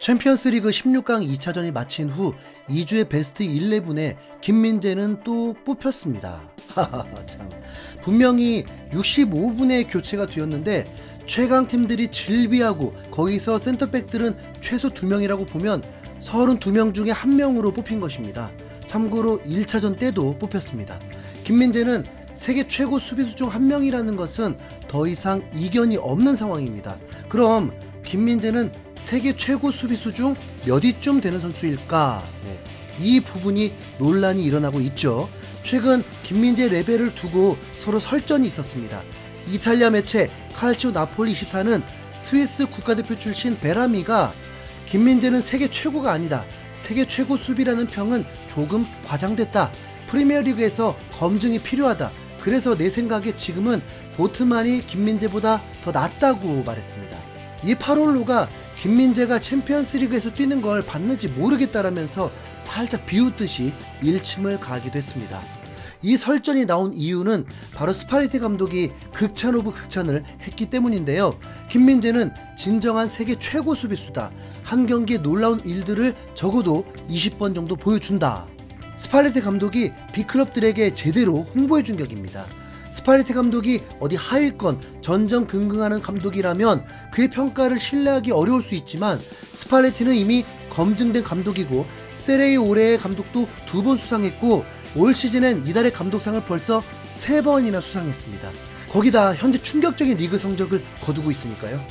챔피언스리그 16강 2차전이 마친 후 2주의 베스트 11에 김민재는 또 뽑혔습니다. 참. 분명히 65분의 교체가 되었는데 최강 팀들이 질비하고 거기서 센터백들은 최소 2명이라고 보면 32명 중에 1명으로 뽑힌 것입니다. 참고로 1차전 때도 뽑혔습니다. 김민재는 세계 최고 수비수 중 한 명이라는 것은 더 이상 이견이 없는 상황입니다. 그럼 김민재는 세계 최고 수비수 중 몇 위쯤 되는 선수일까? 네, 이 부분이 논란이 일어나고 있죠. 최근 김민재 레벨을 두고 서로 설전이 있었습니다. 이탈리아 매체 칼치오 나폴리 24는 스위스 국가대표 출신 베라미가 김민재는 세계 최고가 아니다. 세계 최고 수비라는 평은 조금 과장됐다. 프리미어리그에서 검증이 필요하다. 그래서 내 생각에 지금은 보트만이 김민재보다 더 낫다고 말했습니다. 이 파롤로가 김민재가 챔피언스리그에서 뛰는 걸 봤는지 모르겠다라면서 살짝 비웃듯이 일침을 가기도 했습니다. 이 설전이 나온 이유는 바로 스파리티 감독이 극찬 오브 극찬을 했기 때문인데요. 김민재는 진정한 세계 최고 수비수다. 한 경기에 놀라운 일들을 적어도 20번 정도 보여준다. 스팔레티 감독이 B클럽들에게 제대로 홍보해준 격입니다. 스팔레티 감독이 어디 하위권 전전긍긍하는 감독이라면 그의 평가를 신뢰하기 어려울 수 있지만 스팔레티는 이미 검증된 감독이고 세레이 올해의 감독도 두 번 수상했고 올 시즌엔 이달의 감독상을 벌써 세 번이나 수상했습니다. 거기다 현재 충격적인 리그 성적을 거두고 있으니까요. 네.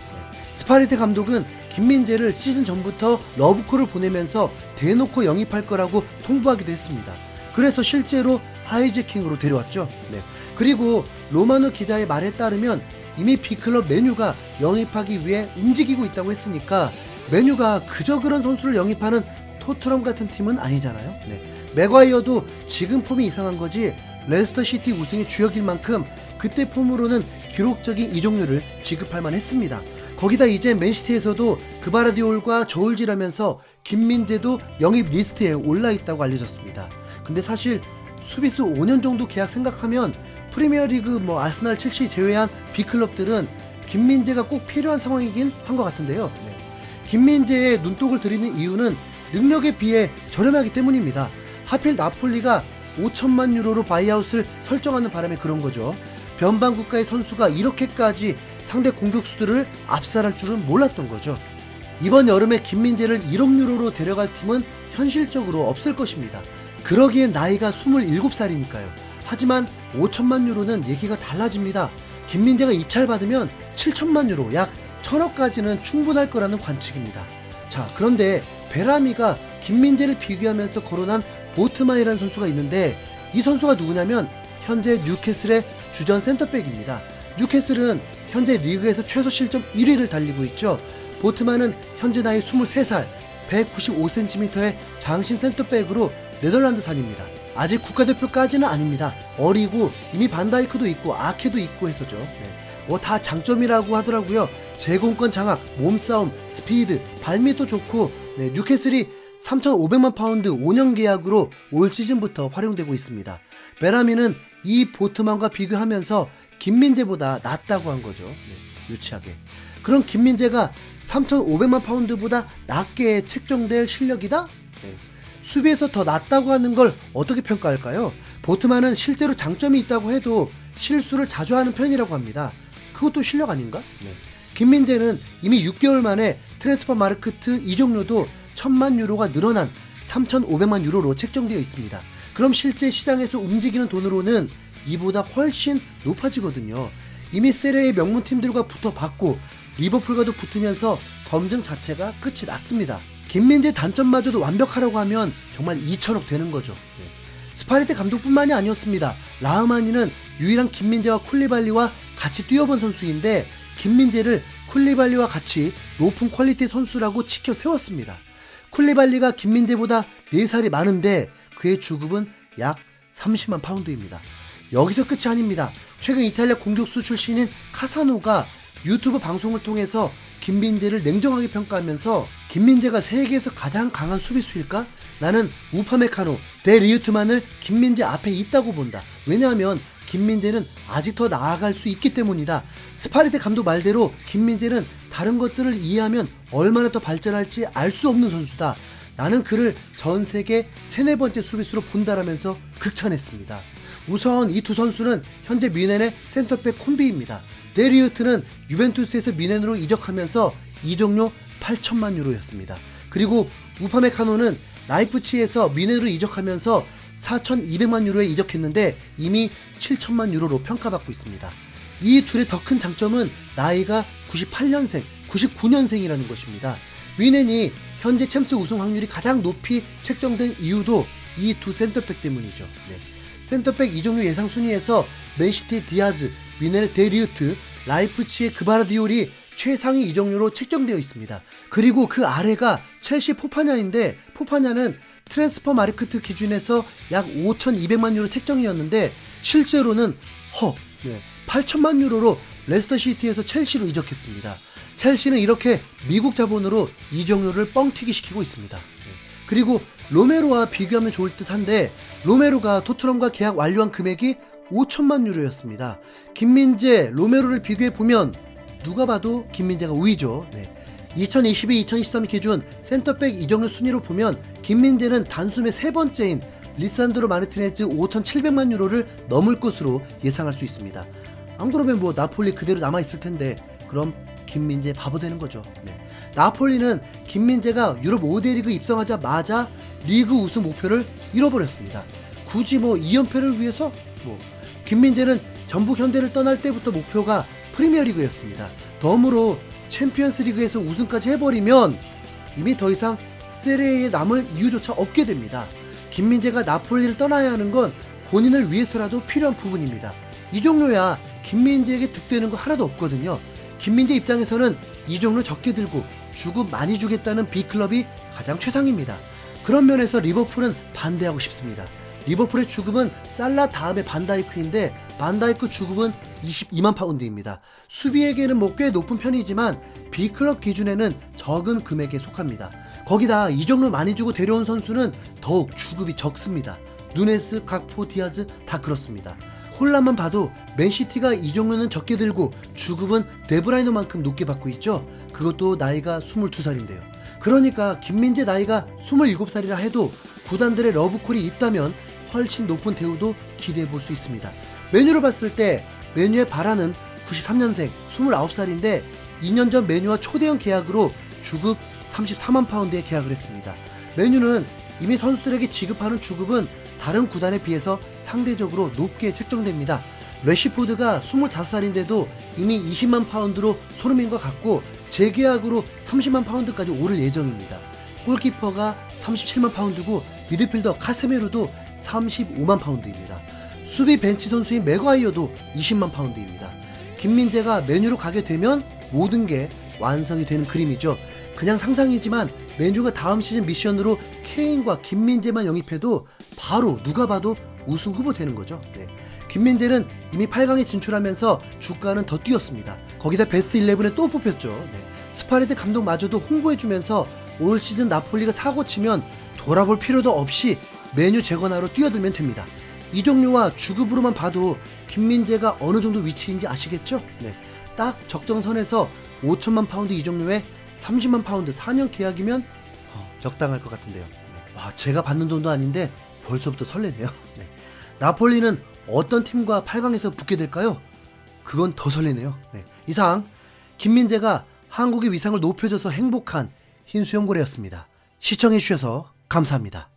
스파레티 감독은 김민재를 시즌 전부터 러브콜을 보내면서 대놓고 영입할 거라고 통보하기도 했습니다. 그래서 실제로 하이제킹으로 데려왔죠. 네. 그리고 로마노 기자의 말에 따르면 이미 B클럽 메뉴가 영입하기 위해 움직이고 있다고 했으니까 메뉴가 그저 그런 선수를 영입하는 토트넘 같은 팀은 아니잖아요. 네. 맥과이어도 지금 폼이 이상한 거지 레스터 시티 우승의 주역일 만큼 그때 폼으로는 기록적인 이적료를 지급할 만했습니다. 거기다 이제 맨시티에서도 그바라디올과 저울질하면서 김민재도 영입 리스트에 올라 있다고 알려졌습니다. 근데 사실 수비수 5년 정도 계약 생각하면 프리미어리그 뭐 아스날, 첼시 제외한 B클럽들은 김민재가 꼭 필요한 상황이긴 한 것 같은데요. 네. 김민재의 눈독을 들이는 이유는 능력에 비해 저렴하기 때문입니다. 하필 나폴리가 5천만 유로로 바이아웃을 설정하는 바람에 그런 거죠. 변방 국가의 선수가 이렇게까지 상대 공격수들을 압살할 줄은 몰랐던 거죠. 이번 여름에 김민재를 1억 유로로 데려갈 팀은 현실적으로 없을 것입니다. 그러기엔 나이가 27살이니까요. 하지만 5천만 유로는 얘기가 달라집니다. 김민재가 입찰받으면 7천만 유로, 약 1000억까지는 충분할 거라는 관측입니다. 자, 그런데 베라미가 김민재를 비교하면서 거론한 보트만이라는 선수가 있는데 이 선수가 누구냐면 현재 뉴캐슬의 주전 센터백입니다. 뉴캐슬은 현재 리그에서 최소 실점 1위를 달리고 있죠. 보트만은 현재 나이 23살, 195cm의 장신 센터백으로 네덜란드산입니다. 아직 국가대표까지는 아닙니다. 어리고 이미 반다이크도 있고 아케도 있고 해서죠. 네. 뭐다 장점이라고 하더라고요. 제공권 장악, 몸싸움, 스피드, 발밑도 좋고 네, 뉴캐슬이 3,500만 파운드 5년 계약으로 올 시즌부터 활용되고 있습니다. 베라미는 이 보트만과 비교하면서 김민재보다 낫다고 한 거죠. 네, 유치하게. 그럼 김민재가 3,500만 파운드보다 낮게 책정될 실력이다? 네. 수비에서 더 낫다고 하는 걸 어떻게 평가할까요? 보트만은 실제로 장점이 있다고 해도 실수를 자주 하는 편이라고 합니다. 그것도 실력 아닌가? 네. 김민재는 이미 6개월 만에 트랜스퍼 마르크트 이적료도 1000만 유로가 늘어난 3,500만 유로로 책정되어 있습니다. 그럼 실제 시장에서 움직이는 돈으로는 이보다 훨씬 높아지거든요. 이미 세레의 명문 팀들과 붙어 봤고 리버풀과도 붙으면서 검증 자체가 끝이 났습니다. 김민재 단점마저도 완벽하라고 하면 정말 2천억 되는 거죠. 네. 스파르테 감독뿐만이 아니었습니다. 라흐마니는 유일한 김민재와 쿨리발리와 같이 뛰어본 선수인데 김민재를 쿨리발리와 같이 높은 퀄리티 선수라고 치켜 세웠습니다. 쿨리발리가 김민재보다 4살이 많은데 그의 주급은 약 30만 파운드입니다. 여기서 끝이 아닙니다. 최근 이탈리아 공격수 출신인 카사노가 유튜브 방송을 통해서 김민재를 냉정하게 평가하면서 김민재가 세계에서 가장 강한 수비수일까? 나는 우파메카노, 데 리우트만을 김민재 앞에 있다고 본다. 왜냐하면 김민재는 아직 더 나아갈 수 있기 때문이다. 스파리테 감독 말대로 김민재는 다른 것들을 이해하면 얼마나 더 발전할지 알 수 없는 선수다. 나는 그를 전 세계 세네 번째 수비수로 본다라면서 극찬했습니다. 우선 이 두 선수는 현재 뮌헨의 센터백 콤비입니다. 데리우트는 유벤투스에서 뮌헨으로 이적하면서 이적료 8천만 유로였습니다. 그리고 우파메카노는 라이프치에서 뮌헨으로 이적하면서 4,200만 유로에 이적했는데 이미 7천만 유로로 평가받고 있습니다. 이 둘의 더 큰 장점은 나이가 98년생, 99년생이라는 것입니다. 뮌헨이 현재 챔스 우승 확률이 가장 높이 책정된 이유도 이 두 센터백 때문이죠. 네. 센터백 이종류 예상 순위에서 맨시티 디아즈, 뮌헨의 데리우트, 라이프치의 그바르디올이 최상위 이적료로 책정되어 있습니다. 그리고 그 아래가 첼시 포파냐인데 포파냐는 트랜스퍼 마르크트 기준에서 약 5,200만 유로 책정이었는데 실제로는 허 네, 8천만 유로로 레스터 시티에서 첼시로 이적했습니다. 첼시는 이렇게 미국 자본으로 이적료를 뻥튀기 시키고 있습니다. 네. 그리고 로메로와 비교하면 좋을 듯한데 로메로가 토트넘과 계약 완료한 금액이 5천만 유로였습니다. 김민재, 로메로를 비교해 보면 누가 봐도 김민재가 우위죠. 네. 2022-2023 기준 센터백 이적료 순위로 보면 김민재는 단숨에 세 번째인 리산드로 마르티네즈 5,700만 유로를 넘을 것으로 예상할 수 있습니다. 안 그러면 뭐 나폴리 그대로 남아 있을 텐데 그럼 김민재 바보 되는 거죠. 네. 나폴리는 김민재가 유럽 5대 리그 입성하자마자 리그 우승 목표를 잃어버렸습니다. 굳이 뭐 2연패를 위해서 뭐 김민재는 전북 현대를 떠날 때부터 목표가 프리미어리그였습니다. 덤으로 챔피언스 리그에서 우승까지 해버리면 이미 더 이상 세레에 남을 이유조차 없게 됩니다. 김민재가 나폴리를 떠나야 하는 건 본인을 위해서라도 필요한 부분입니다. 이 종류야 김민재에게 득되는 거 하나도 없거든요. 김민재 입장에서는 이 종류 적게 들고 주급 많이 주겠다는 B클럽이 가장 최상입니다. 그런 면에서 리버풀은 반대하고 싶습니다. 리버풀의 주급은 살라 다음에 반다이크인데 반다이크 주급은 22만 파운드입니다. 수비에게는 뭐 꽤 높은 편이지만 B클럽 기준에는 적은 금액에 속합니다. 거기다 이 정도 많이 주고 데려온 선수는 더욱 주급이 적습니다. 누네스, 각포, 디아즈 다 그렇습니다. 홀란만 봐도 맨시티가 이 정도는 적게 들고 주급은 데브라이너만큼 높게 받고 있죠. 그것도 나이가 22살인데요. 그러니까 김민재 나이가 27살이라 해도 구단들의 러브콜이 있다면 훨씬 높은 대우도 기대해 볼 수 있습니다. 메뉴를 봤을 때 메뉴의 바라는 93년생 29살인데 2년 전 메뉴와 초대형 계약으로 주급 34만 파운드에 계약을 했습니다. 메뉴는 이미 선수들에게 지급하는 주급은 다른 구단에 비해서 상대적으로 높게 책정됩니다. 레시포드가 25살인데도 이미 20만 파운드로 손흥민과 같고 재계약으로 30만 파운드까지 오를 예정입니다. 골키퍼가 37만 파운드고 미드필더 카세메로도 35만 파운드입니다. 수비 벤치 선수인 맥과이어도 20만 파운드입니다. 김민재가 메뉴로 가게 되면 모든 게 완성이 되는 그림이죠. 그냥 상상이지만 메뉴가 다음 시즌 미션으로 케인과 김민재만 영입해도 바로 누가 봐도 우승 후보 되는 거죠. 네. 김민재는 이미 8강에 진출하면서 주가는 더 뛰었습니다. 거기다 베스트 11에 또 뽑혔죠. 네. 스파레드 감독마저도 홍보해주면서 올 시즌 나폴리가 사고 치면 돌아볼 필요도 없이 메뉴 재건하러 뛰어들면 됩니다. 이 종류와 주급으로만 봐도 김민재가 어느 정도 위치인지 아시겠죠? 네. 딱 적정선에서 5천만 파운드 이 종류에 30만 파운드 4년 계약이면 어, 적당할 것 같은데요. 네. 와, 제가 받는 돈도 아닌데 벌써부터 설레네요. 네. 나폴리는 어떤 팀과 8강에서 붙게 될까요? 그건 더 설레네요. 네. 이상 김민재가 한국의 위상을 높여줘서 행복한 흰수염고래였습니다. 시청해주셔서 감사합니다.